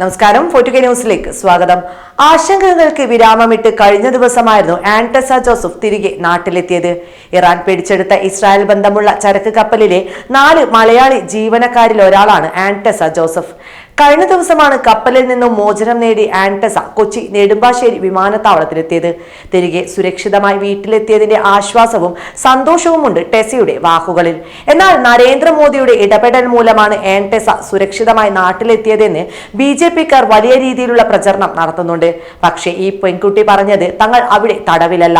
നമസ്കാരം. ഫോർട്ടുകെ ന്യൂസിലേക്ക് സ്വാഗതം. ആശങ്കകൾക്ക് വിരാമമിട്ട് കഴിഞ്ഞ ദിവസമായിരുന്നു ആന്റസ ജോസഫ് തിരികെ നാട്ടിലെത്തിയത്. ഇറാൻ പിടിച്ചെടുത്ത ഇസ്രായേൽ ബന്ധമുള്ള ചരക്ക് കപ്പലിലെ നാല് മലയാളി ജീവനക്കാരിൽ ഒരാളാണ് ആന്റസ ജോസഫ്. കഴിഞ്ഞ ദിവസമാണ് കപ്പലിൽ നിന്നും മോചനം നേടി ആന്റസ കൊച്ചി നെടുമ്പാശ്ശേരി വിമാനത്താവളത്തിലെത്തിയത്. തിരികെ സുരക്ഷിതമായി വീട്ടിലെത്തിയതിന്റെ ആശ്വാസവും സന്തോഷവുമുണ്ട് ടെസയുടെ വാക്കുകളിൽ. എന്നാൽ നരേന്ദ്രമോദിയുടെ ഇടപെടൽ മൂലമാണ് ആന്റസ സുരക്ഷിതമായി നാട്ടിലെത്തിയതെന്ന് ബി ജെ പിക്കാർ വലിയ രീതിയിലുള്ള പ്രചരണം നടത്തുന്നുണ്ട്. പക്ഷേ ഈ പെൺകുട്ടി പറഞ്ഞത് തങ്ങൾ അവിടെ തടവിലല്ല.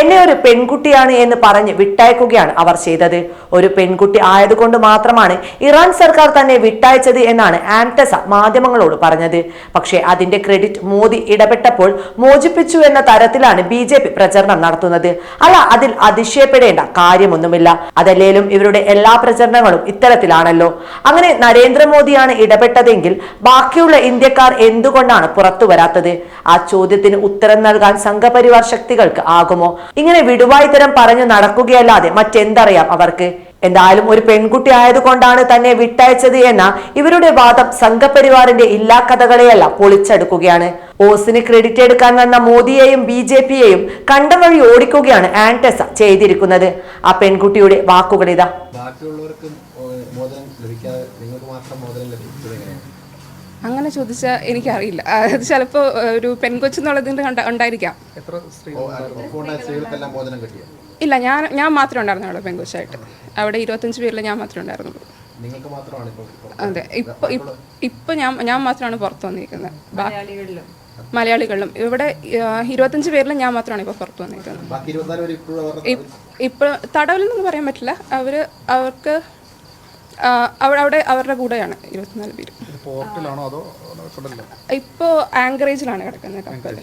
എന്നെ ഒരു പെൺകുട്ടിയാണ് എന്ന് പറഞ്ഞ് വിട്ടയക്കുകയാണ് അവർ ചെയ്തത്. ഒരു പെൺകുട്ടി ആയതുകൊണ്ട് മാത്രമാണ് ഇറാൻ സർക്കാർ തന്നെ വിട്ടയച്ചത് എന്നാണ് ആന്റസ മാധ്യമങ്ങളോട് പറഞ്ഞത്. പക്ഷേ അതിന്റെ ക്രെഡിറ്റ് മോദി ഇടപെട്ടപ്പോൾ മോചിപ്പിച്ചു എന്ന തരത്തിലാണ് ബി പ്രചരണം നടത്തുന്നത്. അല്ല അതിൽ അതിശയപ്പെടേണ്ട കാര്യമൊന്നുമില്ല. അതല്ലേലും ഇവരുടെ എല്ലാ പ്രചരണങ്ങളും ഇത്തരത്തിലാണല്ലോ. അങ്ങനെ നരേന്ദ്രമോദിയാണ് ഇടപെട്ടതെങ്കിൽ ബാക്കിയുള്ള ഇന്ത്യക്കാർ എന്തുകൊണ്ടാണ് പുറത്തു വരാത്തത്? ആ ചോദ്യത്തിന് ഉത്തരം നൽകാൻ സംഘപരിവാർ ശക്തികൾക്ക് ആകുമോ? ഇങ്ങനെ വിടുവായിത്തരം പറഞ്ഞു നടക്കുകയല്ലാതെ മറ്റെന്തറിയാം അവർക്ക്? എന്തായാലും ഒരു പെൺകുട്ടി ആയതുകൊണ്ടാണ് തന്നെ വിട്ടയച്ചത് എന്ന ഇവരുടെ വാദം സംഘപരിവാറിന്റെ ഇല്ലാ കഥകളെയല്ല പൊളിച്ചെടുക്കുകയാണ്. ഓസിന് ക്രെഡിറ്റ് എടുക്കാൻ വന്ന മോദിയെയും ബി ജെ പിയെയും കണ്ടം വഴി ഓടിക്കുകയാണ് ആന്റസ ചെയ്തിരിക്കുന്നത്. ആ പെൺകുട്ടിയുടെ വാക്കുകളിതാ. ബാക്കിയുള്ളവർക്ക് മോദനം നിങ്ങൾക്ക് മാത്രം മോദനം അങ്ങനെ ചോദിച്ചാൽ എനിക്കറിയില്ല. അത് ചിലപ്പോൾ ഒരു പെൺകൊച്ചെന്നുള്ളതിന്റെ കണ്ട ഉണ്ടായിരിക്കാം. ഇല്ല ഞാൻ ഞാൻ മാത്രമേ ഉണ്ടായിരുന്നുള്ളൂ പെൺകൊച്ചായിട്ട്. അവിടെ ഇരുപത്തഞ്ച് പേരിൽ ഞാൻ മാത്രമേ ഉണ്ടായിരുന്നുള്ളൂ. അതെ ഇപ്പൊ ഇപ്പ- ഇപ്പൊ ഞാൻ ഞാൻ മാത്രമാണ് പുറത്തു വന്നിരിക്കുന്നത്. മലയാളികളിലും. ഇവിടെ ഇരുപത്തഞ്ച് പേരിലും ഞാൻ മാത്രമാണ് ഇപ്പോൾ പുറത്തു വന്നിരിക്കുന്നത്. ഇപ്പോൾ തടവിലെന്നൊന്നും പറയാൻ പറ്റില്ല. അവർ അവർക്ക് അവിടെ അവിടെ അവരുടെ കൂടെയാണ് ഇരുപത്തിനാല് പേര്. പോർട്ടിലാണോ അതോ കടലിലോ ഇപ്പോൾ ആങ്കറേജിലാണ് കിടക്കുന്നത് കപ്പൽ